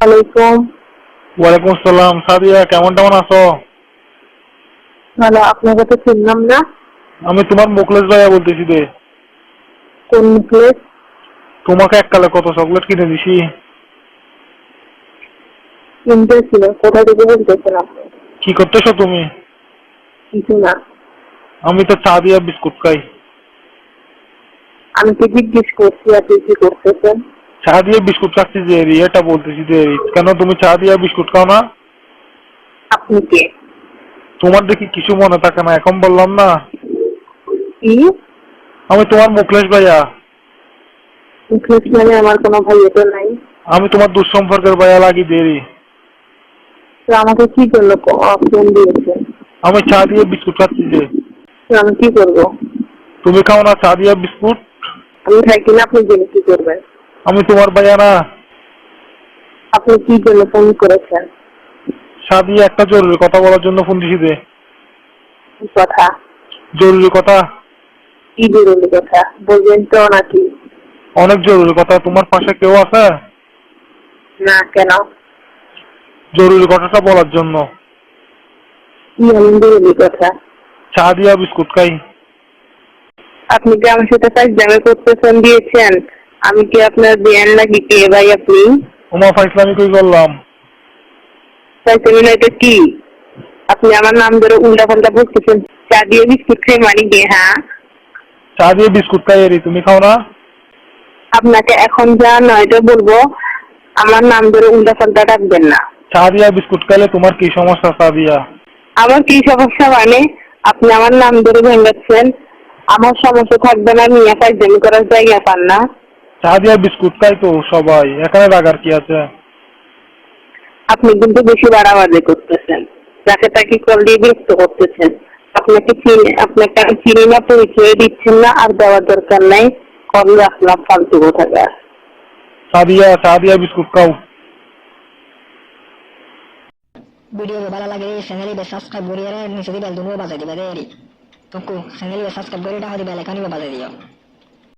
ওয়ালাইকুম ওয়ালাইকুম আসসালাম সাদিয়া কেমন কেমন আছো? ভালো আপনাকে তো চিনলাম না। আমি তোমার ভাইয়া বলতেছি রে। কোন তোমাকে এককালে কত চকলেট কিনে দিছি। কিনতে ছিল কোথা থেকে বলতেছেন আপনি? কি করতেছো তুমি? কিছু না। আমি তো চা দিয়া বিস্কুট খাই। আমি কি জিজ্ঞেস করছি আপনি কি করতেছেন? চা দিয়ে বিস্কুট খাচ্ছি যে এটা বলতেছি যে। কেন তুমি চা দিয়া বিস্কুট খাও না? আপনি কে? তোমার দেখি কিছু মনে থাকে না এখন বললাম না। আমি তোমার মুখলেশ ভাইয়া। নেকলেস মানে আমার কোনো ভাইয়া তো নাই। আমি তোমার দুঃসম্পর্কের ভাইয়া লাগি দেরি। আমাকে কি করল? ফোন দিয়েছেন আমি চা দিয়ে বিস্কুট খাচ্ছি যে। আমি কি করব? তুমি খাও না চা দিয়া বিস্কুট? আমি থাকি না আপনি জেনে কি করবেন। আমি তোমার ভাইয়া না আপনি কি জন্য ফোন করেছেন? দিয়ে একটা জরুরি কথা বলার জন্য ফোন দিছি কি কথা? জরুরি কথা? কি জরুরি কথা? বলবেন তো নাকি। অনেক জরুরি কথা। তোমার পাশে কেউ আছে? না কেন? জরুরি কথাটা বলার জন্য। কি এমন জরুরি কথা? চা দিয়া বিস্কুট খাই। আপনি কি আমার সাথে কাজ জামে করতেছেন দিয়েছেন? আমি কি আপনার বিয়ান লাগি কে ভাই আপনি? তোমার ফাইসলামি কই করলাম? চাইছেন না এটা কি? আপনি আমার নাম ধরে উল্টা পাল্টা বলতেছেন। চা দিয়ে বিস্কুট খেয়ে মারি গে হ্যাঁ? চা দিয়ে বিস্কুট খাই এরি তুমি খাও না? আপনাকে এখন যা নয়টা বলব আমার নাম ধরে উল্টা পাল্টা ডাকবেন না। চা দিয়া বিস্কুট খাইলে তোমার কি সমস্যা চা দিয়া? আমার কি সমস্যা মানে আপনি আমার নাম ধরে ভেঙাচ্ছেন আমার সমস্যা থাকবে না নিয়ে কাজ জামি করার জায়গা পান না। চা দিয়া বিস্কুট খাই তো সবাই। এখানে রাগার কি আছে? আপনি কিন্তু বেশি বাড়াবাড়ি করতেছেন। যাকে তাকে কল দিয়ে বিরক্ত করতেছেন। আপনাকে চিনি আপনাকে আমি চিনি না পরিচয় দিচ্ছেন না আর দেওয়ার দরকার নাই। কল রাখলাম ফালতু কোথাকার চা দিয়া চা বিস্কুট খাও। ভিডিও ভালো লাগে চ্যানেলটি সাবস্ক্রাইব করিয়ে নিচে দিবেল দুনো বাজাই দিবে দেরি তোকু চ্যানেলটি সাবস্ক্রাইব করে এটা হদি বেল এখানে বাজাই দিও।